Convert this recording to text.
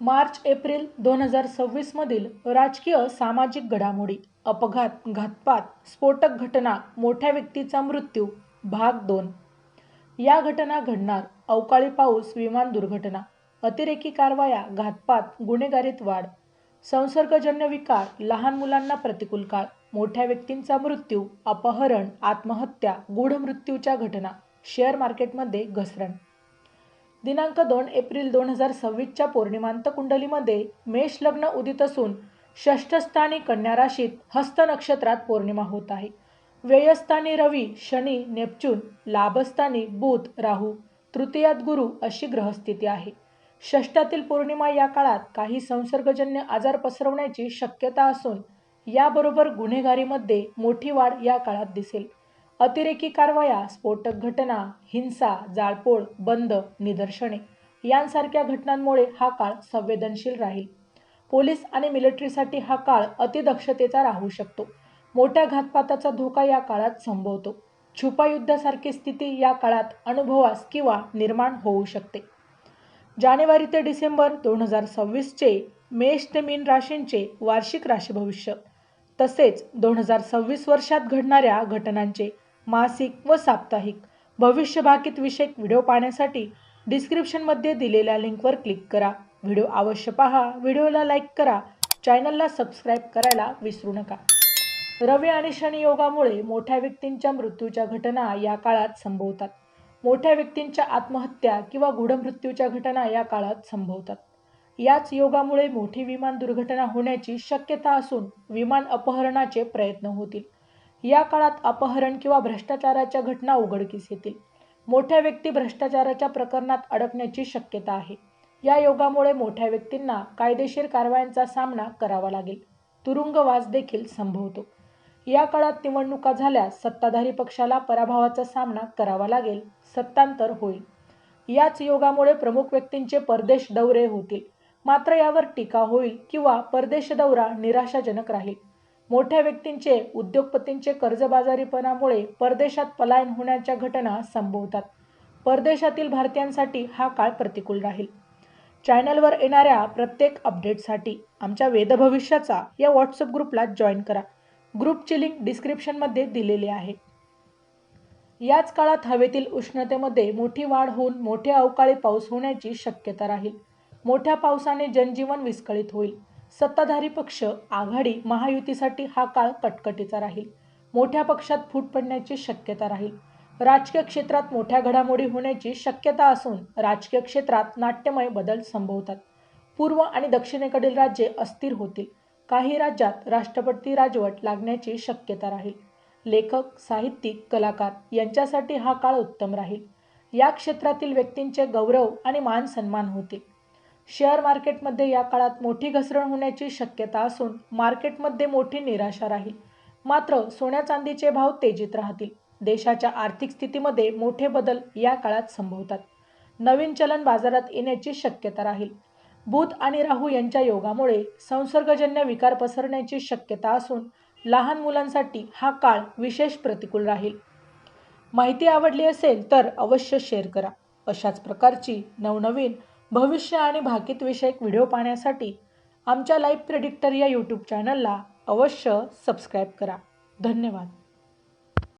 March April दोन हजार सव्वीसमधील राजकीय सामाजिक घडामोडी अपघात घातपात स्फोटक घटना मोठ्या व्यक्तीचा मृत्यू भाग दोन. या घटना घडणार अवकाळी पाऊस विमान दुर्घटना अतिरेकी कारवाया घातपात गुन्हेगारीत वाढ संसर्गजन्य विकार लहान मुलांना प्रतिकूल काळ मोठ्या व्यक्तींचा मृत्यू अपहरण आत्महत्या गूढ मृत्यूच्या घटना शेअर मार्केटमध्ये घसरण. दिनांक दोन एप्रिल दोन हजार सव्वीसच्या पौर्णिमांत कुंडलीमध्ये मेष लग्न उदित असून षष्ठस्थानी कन्या राशीत हस्त नक्षत्रात पौर्णिमा होत आहे. व्ययस्थानी रवी शनी नेपच्यून लाभस्थानी बुध राहू तृतीयात गुरु अशी ग्रहस्थिती आहे. षष्ठातील पौर्णिमा या काळात काही संसर्गजन्य आजार पसरवण्याची शक्यता असून याबरोबर गुन्हेगारीमध्ये मोठी वाढ या काळात दिसेल. अतिरेकी कारवाया स्फोटक घटना हिंसा जाळपोळ बंद निदर्शने यांसारख्या घटनांमुळे हा काळ संवेदनशील राहील. पोलीस आणि मिलिटरीसाठी हा काळ अतिदक्षतेचा राहू शकतो. मोठ्या घातपाताचा धोका या काळात संभवतो. छुपायुद्धासारखी स्थिती या काळात अनुभवास किंवा निर्माण होऊ शकते. जानेवारी ते डिसेंबर दोन हजार सव्वीसचे मेष ते मीन राशींचे वार्षिक राशी भविष्य तसेच दोन हजार सव्वीस वर्षात घडणाऱ्या घटनांचे मासिक व साप्ताहिक. भविष्यभाकीत विषयक व्हिडिओ पाहण्यासाठी डिस्क्रिप्शनमध्ये दिलेल्या लिंकवर क्लिक करा. व्हिडिओ अवश्य पहा. व्हिडिओला लाईक करा. चॅनलला सबस्क्राईब करायला विसरू नका. रवी आणि शनी योगामुळे मोठ्या व्यक्तींच्या मृत्यूच्या घटना या काळात संभवतात. मोठ्या व्यक्तींच्या आत्महत्या किंवा गुढमृत्यूच्या घटना या काळात संभवतात. याच योगामुळे मोठी विमान दुर्घटना होण्याची शक्यता असून विमान अपहरणाचे प्रयत्न होतील. या काळात अपहरण किंवा भ्रष्टाचाराच्या घटना उघडकीस येतील. मोठ्या व्यक्ती भ्रष्टाचाराच्या प्रकरणात अडकण्याची शक्यता आहे. या योगामुळे मोठ्या व्यक्तींना कायदेशीर कारवायांचा सामना करावा लागेल. तुरुंगवास देखील संभवतो. या काळात निवडणुका झाल्यास सत्ताधारी पक्षाला पराभवाचा सामना करावा लागेल सत्तांतर होईल. याच योगामुळे प्रमुख व्यक्तींचे परदेश दौरे होतील. मात्र यावर टीका होईल किंवा परदेश दौरा निराशाजनक राहील. मोठ्या व्यक्तींचे उद्योगपतींचे कर्जबाजारीपणामुळे परदेशात पलायन होण्याच्या घटना संभवतात. परदेशातील भारतीयांसाठी हा काळ प्रतिकूल राहील. चॅनलवर येणाऱ्या प्रत्येक अपडेटसाठी आमच्या वेदभविष्याचा या व्हॉट्सअप ग्रुपला जॉईन करा. ग्रुपची लिंक डिस्क्रिप्शनमध्ये दिलेली आहे. याच काळात हवेतील उष्णतेमध्ये मोठी वाढ होऊन मोठे अवकाळी पाऊस होण्याची शक्यता राहील. मोठ्या पावसाने जनजीवन विस्कळीत होईल. सत्ताधारी पक्ष आघाडी महायुतीसाठी हा काळ कटकटीचा राहील. मोठ्या पक्षात फूट पडण्याची शक्यता राहील. राजकीय क्षेत्रात मोठ्या घडामोडी होण्याची शक्यता असून राजकीय क्षेत्रात नाट्यमय बदल संभवतात. पूर्व आणि दक्षिणेकडील राज्ये अस्थिर होतील. काही राज्यात राष्ट्रपती राजवट लागण्याची शक्यता राहील. लेखक साहित्यिक कलाकार यांच्यासाठी हा काळ उत्तम राहील. या क्षेत्रातील व्यक्तींचे गौरव आणि मान सन्मान होतील. शेअर मार्केटमध्ये या काळात मोठी घसरण होण्याची शक्यता असून मार्केटमध्ये मोठी निराशा राहील. मात्र सोन्या चांदीचे भाव तेजीत राहतील. देशाच्या आर्थिक स्थितीमध्ये मोठे बदल या काळात संभवतात. नवीन चलन बाजारात येण्याची शक्यता राहील. बुध आणि राहू यांच्या योगामुळे संसर्गजन्य विकार पसरण्याची शक्यता असून लहान मुलांसाठी हा काळ विशेष प्रतिकूल राहील. माहिती आवडली असेल तर अवश्य शेअर करा. अशाच प्रकारची नवनवीन भविष्य आणि भाकीत विषयक व्हिडिओ पाहण्यासाठी आमच्या लाईव्ह प्रेडिक्टर या यूट्यूब चॅनलला अवश्य सबस्क्राईब करा. धन्यवाद.